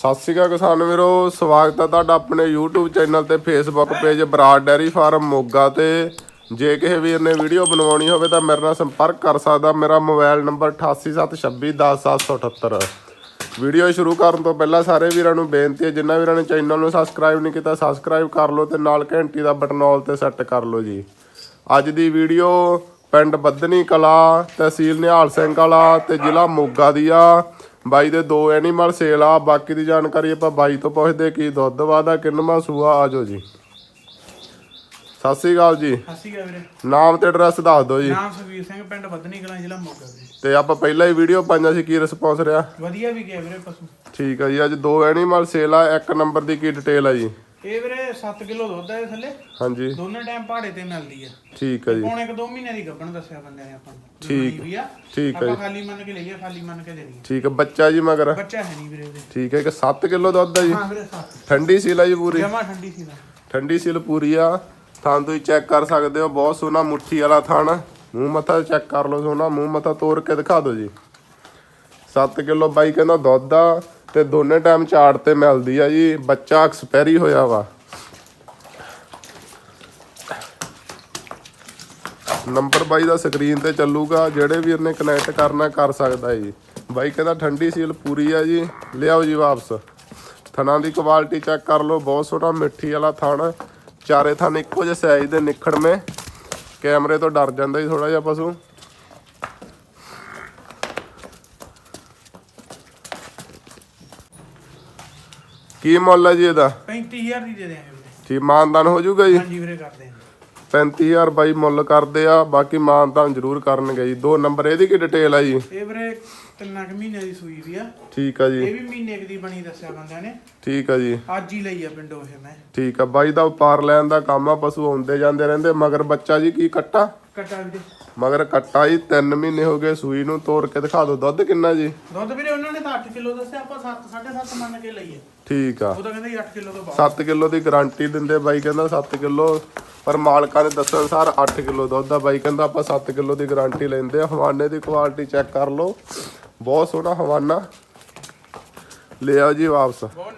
ਸਤਿ ਸ਼੍ਰੀ ਅਕਾਲ ਕਿਸਾਨ ਵੀਰੋ, ਸਵਾਗਤ ਹੈ ਤੁਹਾਡਾ ਆਪਣੇ YouTube ਚੈਨਲ ਤੇ Facebook page Brar dairy farm Moga ਤੇ। ਜੇ ਕਿਸੇ ਵੀਰ ਨੇ ਵੀਡੀਓ ਬਣਵਾਉਣੀ ਹੋਵੇ ਤਾਂ ਮੇਰੇ ਨਾਲ ਸੰਪਰਕ ਕਰ ਸਕਦਾ, ਮੇਰਾ ਮੋਬਾਈਲ ਨੰਬਰ 8876210778 ਵੀਡੀਓ ਸ਼ੁਰੂ ਕਰਨ ਤੋਂ ਪਹਿਲਾਂ ਸਾਰੇ ਵੀਰਾਂ ਨੂੰ ਬੇਨਤੀ ਹੈ ਜਿਨ੍ਹਾਂ ਵੀਰਾਂ ਨੇ ਚੈਨਲ ਨੂੰ ਸਬਸਕ੍ਰਾਈਬ ਨਹੀਂ ਕੀਤਾ ਸਬਸਕ੍ਰਾਈਬ ਕਰ ਲਓ ਤੇ ਨਾਲ ਘੰਟੀ ਦਾ ਬਟਨ ਆਲ ਤੇ ਸੈੱਟ ਕਰ ਲਓ ਜੀ। ਅੱਜ ਦੀ ਵੀਡੀਓ ਪਿੰਡ ਬੱਦਨੀ ਕਲਾ, ਤਹਿਸੀਲ ਨਿਹਾਲ ਸਿੰਘ ਵਾਲਾ ਤੇ ਜ਼ਿਲ੍ਹਾ ਮੋਗਾ ਦੀ ਆ। ਬਾਈ ਦੇ ਦੋ ਐਨੀਮਲ ਸੇਲ ਆ ਬਾਕੀ ਦੀ ਜਾਣਕਾਰੀ ਆਪਾਂ ਬਾਈ ਤੋਂ ਪੁੱਛਦੇ ਕੀ ਦੁੱਧ ਵਾਦਾ ਕਿੰਨਵਾਂ ਸੂਆ ਆਜੋ ਜੀ। ਸਤਿ ਸ੍ਰੀ ਅਕਾਲ ਜੀ। ਸਤਿ ਸ਼੍ਰੀ ਅਕਾਲ ਵੀਰੇ। ਨਾਮ ਤੇ ਐਡਰੈਸ ਦੱਸ ਦਿਓ ਜੀ। ਨਾਮ ਸੁਖਵੀਰ ਸਿੰਘ ਪਿੰਡ ਬੱਦਨੀ ਕਲਾਂ ਜ਼ਿਲ੍ਹਾ ਮੋਗਾ ਵੀਰੇ ਤੇ ਆਪਾਂ ਪਹਿਲਾਂ ਹੀ ਵੀਡੀਓ ਪਾਈਆਂ ਸੀ ਕੀ ਰਿਸਪੌਂਸ ਰਿਹਾ? ਵਧੀਆ ਵੀ ਗਿਆ ਵੀਰੇ ਪਸ਼ੂ। ਠੀਕ ਆ ਜੀ ਅੱਜ ਦੋ ਐਨੀਮਲ ਸੇਲ ਆ ਇੱਕ ਨੰਬਰ ਦੀ ਕੀ ਡਿਟੇਲ ਆ ਜੀ? ਇਹ ਵੀਰੇ 7 ਕਿਲੋ ਦੁੱਧ ਹੈ ਥੱਲੇ। ਹਾਂਜੀ। ਦੋਨੇ ਟਾਈਮ ਪਹਾੜੇ ਤੇ ਮਿਲਦੀ ਹੈ ਠੀਕ ਆ ਜੀ। ਪੌਣੇ ਇੱਕ ਦੋ ਮਹੀਨੇ ਦੀ ਗੱਭਣ ਦੱਸਿਆ ਬੰਦੇ ਨੇ ਆਪਾਂ ਨੂੰ। ਠੀਕ। ਆ ਠੀਕ ਆ ਆਪਾਂ ਖਾਲੀ ਮੰਨ ਕੇ ਲਈਏ ਖਾਲੀ ਮੰਨ ਕੇ ਦੇਣੀ ਠੀਕ ਆ ਬੱਚਾ ਜੀ ਮਗਰ। ਬੱਚਾ ਹੈ ਨਹੀਂ ਵੀਰੇ ਉਹਦੇ ਠੀਕ ਹੈ ਕਿ 7 ਕਿਲੋ ਦੁੱਧ ਆ ਜੀ। ਹਾਂ ਵੀਰੇ ਸੱਤ। ਠੰਡੀ ਸੀਲ ਆ ਜੀ ਪੂਰੀ। ਜਮਾ ਠੰਡੀ ਸੀ ਨਾ ਠੰਡੀ ਸੀਲ ਪੂਰੀ ਆ। ਥਾਂ ਤੁਸੀਂ ਚੈੱਕ ਕਰ ਸਕਦੇ ਹੋ ਬਹੁਤ ਸੋਹਣਾ ਮੁੱਠੀ ਵਾਲਾ ਥਣ ਮੂੰਹ ਮੱਥਾ ਚੈੱਕ ਕਰ ਲਓ ਸੋਹਣਾ ਮੂੰਹ ਮੱਥਾ ਤੋੜ ਕੇ ਦਿਖਾ ਦਿਓ ਜੀ। 7 ਕਿਲੋ ਬਾਈ ਕਹਿੰਦਾ ਦੁੱਧ ਆ। ਤੇ ਦੋਨੇ ਟਾਈਮ ਝਾੜ ਤੇ ਮਿਲਦੀ ਆ ਜੀ, ਬੱਚਾ ਐਕਸਪੈਰੀ ਹੋਇਆ ਵਾ। ਨੰਬਰ ਬਾਈ ਦਾ ਸਕਰੀਨ ਤੇ ਚੱਲੂਗਾ, ਜਿਹੜੇ ਵੀਰ ਨੇ ਕਨੈਕਟ ਕਰਨਾ ਕਰ ਸਕਦਾ ਜੀ। ਬਾਈ ਕਹਿੰਦਾ ਠੰਡੀ ਸੀਲ ਪੂਰੀ ਆ ਜੀ, ਲਿਆਓ ਜੀ ਵਾਪਸ। ਥਣਾਂ ਦੀ ਕੁਆਲਿਟੀ ਚੈੱਕ ਕਰ ਲਓ, ਬਹੁਤ ਸੋਹਣਾ ਮਿੱਠੀ ਵਾਲਾ ਥਣ। ਚਾਰੇ ਥਣ ਇੱਕੋ ਜਿਹੇ ਸਾਈਜ਼ ਦੇ ਨਿਖੜਵੇਂ। ਕੈਮਰੇ ਤੋਂ ਡਰ ਜਾਂਦਾ ਜੀ ਥੋੜਾ ਜਿਹਾ ਪਸ਼ੂ। ਕੀ ਮੁੱਲ ਹੈ ਜੀ ਇਹਦਾ? 35000 ਦੀ ਦੇ ਦੇਾਂਗੇ ਵੀਰੇ। ਠੀਕ ਮਾਨਦਾਨ ਹੋ ਜਾਊਗਾ ਜੀ? ਹਾਂਜੀ ਵੀਰੇ ਕਰਦੇ ਹਾਂ 35000 ਬਾਈ ਮੁੱਲ ਕਰਦੇ ਆ ਬਾਕੀ ਮਾਨਦਾਨ ਜ਼ਰੂਰ ਕਰਨਗੇ ਜੀ। ਦੋ ਨੰਬਰ ਇਹਦੀ ਕੀ ਡਿਟੇਲ ਆ ਜੀ? ਇਹ ਵੀਰੇ ਤਿੰਨਾਂ ਕੁ ਮਹੀਨੇ ਦੀ ਸੂਈ ਵੀ ਆ। ਠੀਕ ਆ ਜੀ। ਇਹ ਵੀ ਮਹੀਨੇ ਕੁ ਦੀ ਬਣੀ ਦੱਸਿਆ ਬੰਦਿਆਂ ਨੇ। ਠੀਕ ਆ ਜੀ। ਅੱਜ ਹੀ ਲਈ ਆ ਪਿੰਡੋਂ ਇਹ ਮੈਂ। ਠੀਕ ਆ ਬਾਈ ਦਾ ਵਪਾਰ ਲੈਣ ਦਾ ਕੰਮ ਆ ਪਸ਼ੂ ਆਉਂਦੇ ਜਾਂਦੇ ਰਹਿੰਦੇ ਮਗਰ ਬੱਚਾ ਜੀ ਕੀ ਕੱਟਾ? ਕਟਾ ਵੀਰੇ ਮਗਰ ਕੱਟਾ ਜੀ 3 ਮਹੀਨੇ ਹੋ ਗਏ ਸੂਈ ਨੂੰ ਤੋੜ ਕੇ ਦਿਖਾ ਦਿਓ ਦੁੱਧ ਕਿੰਨਾ ਜੀ? ਦੁੱਧ ਵੀਰੇ ਉਹਨਾਂ ਨੇ ਤਾਂ 8 ਕਿਲੋ ਦੱਸਿਆ ਆਪਾਂ 7 7.5 ਮੰਨ ਕੇ ਲਈਏ। ਠੀਕ ਆ। ਉਹ ਤਾਂ ਕਹਿੰਦੇ 8 ਕਿਲੋ ਤੋਂ ਬਾਅਦ। 7 ਕਿਲੋ ਦੀ ਗਾਰੰਟੀ ਦਿੰਦੇ ਬਾਈ ਕਹਿੰਦਾ 7 ਕਿਲੋ। ਪਰ ਮਾਲਕਾਂ ਦੇ ਦੱਸਣ ਅਨੁਸਾਰ 8 ਕਿਲੋ ਦੁੱਧ ਆ ਬਾਈ ਕਹਿੰਦਾ ਆਪਾਂ 7 ਕਿਲੋ ਦੀ ਗਾਰੰਟੀ ਲੈਂਦੇ ਆ ਹਵਾਨੇ ਦੀ ਕੁਆਲਿਟੀ ਚੈੱਕ ਕਰ ਲਓ। ਬਹੁਤ ਸੋਹਣਾ ਹਵਾਨਾ। ਲੈ ਆਓ ਜੀ ਵਾਪਸ। ਬਹੁਤ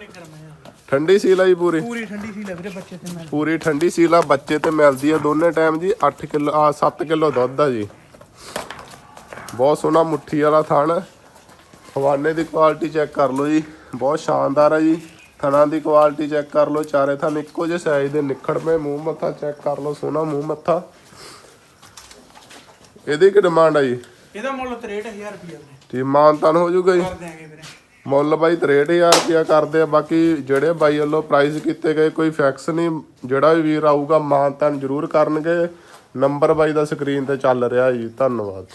ਠੰਡੀ ਸੀਲ ਆ ਜੀ ਪੂਰੀ। ਪੂਰੀ ਠੰਡੀ ਸੀ ਲੈ ਵੀਰੇ ਬੱਚੇ ਤੇ ਮੈਂ ਪੂਰੀ ਠੰਡੀ ਸੀਲ ਆ ਬੱਚੇ ਤੇ ਮਿਲਦੀ ਆ ਦੋਨੇ ਟਾਈਮ ਜੀ 8 ਕਿਲੋ ਆ 7 ਕਿਲੋ ਦੁੱਧ ਆ ਜੀ। ਬਹੁਤ ਸੋਹਣਾ ਮੁੱਠੀ ਵਾਲਾ ਥਣ। ਹਵਾਨੇ ਦੀ ਕੁਆਲਿਟੀ ਚੈੱਕ ਕਰ ਲਓ ਜੀ। ਬਹੁਤ ਸ਼ਾਨਦਾਰ ਆ ਜੀ। ਥਣਾਂ ਦੀ ਕੁਆਲਿਟੀ ਚੈੱਕ ਕਰ ਲਓ ਚਾਰੇ ਥਣ ਇੱਕੋ ਜਿਹੇ ਸਾਈਜ਼ ਦੇ ਨਿਖੜਵੇਂ ਮੂੰਹ ਮੱਥਾ ਚੈੱਕ ਕਰ ਲਓ ਸੋਹਣਾ ਮੂੰਹ ਮੱਥਾ। ਇਹਦੀ ਕੀ ਡਿਮਾਂਡ ਆ ਜੀ? ਇਹਦਾ ਮੁੱਲ 63000 ਰੁਪਏ ਠੀਕ ਮਾਨਤਾਨ ਹੋ ਜਾਊਗਾ ਜੀ? ਕਰ ਦਿਆਂਗੇ ਵੀਰੇ। ਮੁੱਲ ਬਾਈ 63000 ਰੁਪਇਆ ਕਰਦੇ ਆ ਬਾਕੀ ਜਿਹੜੇ ਬਾਈ ਵੱਲੋਂ ਪ੍ਰਾਈਸ ਕੀਤੇ ਗਏ ਕੋਈ ਫੈਕਸ ਨਹੀਂ। ਜਿਹੜਾ ਵੀ ਵੀਰ ਆਊਗਾ ਮਾਨਤਾਨ ਜ਼ਰੂਰ ਕਰਨਗੇ। ਨੰਬਰ ਬਾਈ ਦਾ ਸਕਰੀਨ ਤੇ ਚੱਲ ਰਿਹਾ ਜੀ। ਧੰਨਵਾਦ।